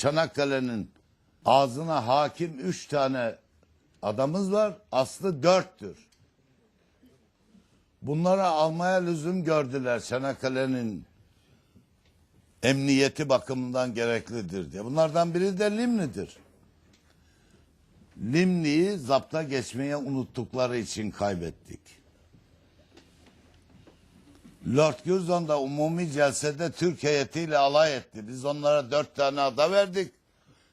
Çanakkale'nin ağzına hakim üç tane adamız var. Aslı dörttür. Bunları almaya lüzum gördüler Çanakkale'nin emniyeti bakımından gereklidir diye. Bunlardan biri de Limni'dir. Limni'yi zapta geçmeye unuttukları için kaybettik. Lord Curzon da umumi celsede Türk heyetiyle alay etti. Biz onlara dört tane ada verdik.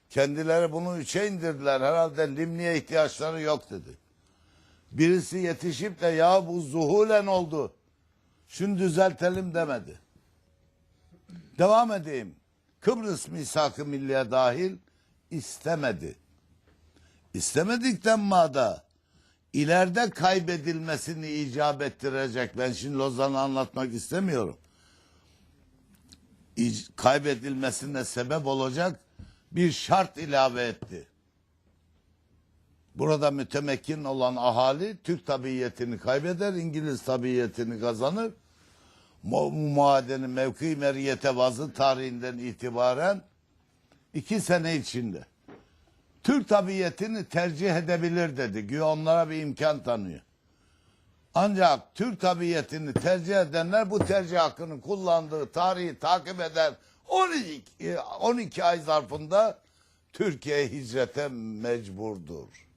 Kendileri bunu üçe indirdiler. Herhalde Limni'ye ihtiyaçları yok dedi. Birisi yetişip de ya bu zuhulen oldu. Şunu düzeltelim demedi. Devam edeyim. Kıbrıs misak-ı milliye dahil istemedi. İstemedikten mada ileride kaybedilmesini icap ettirecek. Ben şimdi Lozan'ı anlatmak istemiyorum. İc- kaybedilmesine sebep olacak bir şart ilave etti. Burada mütemekkin olan ahali Türk tabiyetini kaybeder, İngiliz tabiyetini kazanır. Mu- Muadenin mevki meriyete vazı tarihinden itibaren iki sene içinde Türk tabiyetini tercih edebilir dedi. Güya onlara bir imkan tanıyor. Ancak Türk tabiyetini tercih edenler bu tercih hakkını kullandığı tarihi takip eder. 12, 12 ay zarfında Türkiye hicrete mecburdur.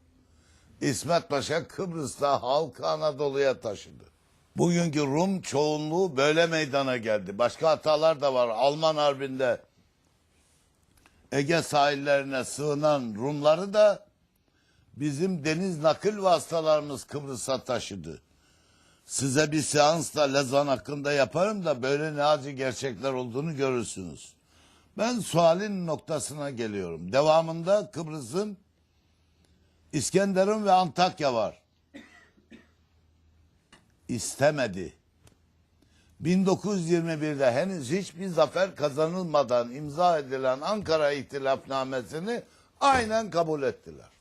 İsmet Paşa Kıbrıs'ta halkı Anadolu'ya taşıdı. Bugünkü Rum çoğunluğu böyle meydana geldi. Başka hatalar da var. Alman Harbi'nde Ege sahillerine sığınan Rumları da bizim deniz nakil vasıtalarımız Kıbrıs'a taşıdı. Size bir seans da Lezan hakkında yaparım da böyle ne gerçekler olduğunu görürsünüz. Ben sualin noktasına geliyorum. Devamında Kıbrıs'ın İskenderun ve Antakya var. İstemedi. 1921'de henüz hiçbir zafer kazanılmadan imza edilen Ankara İhtilafnamesini aynen kabul ettiler.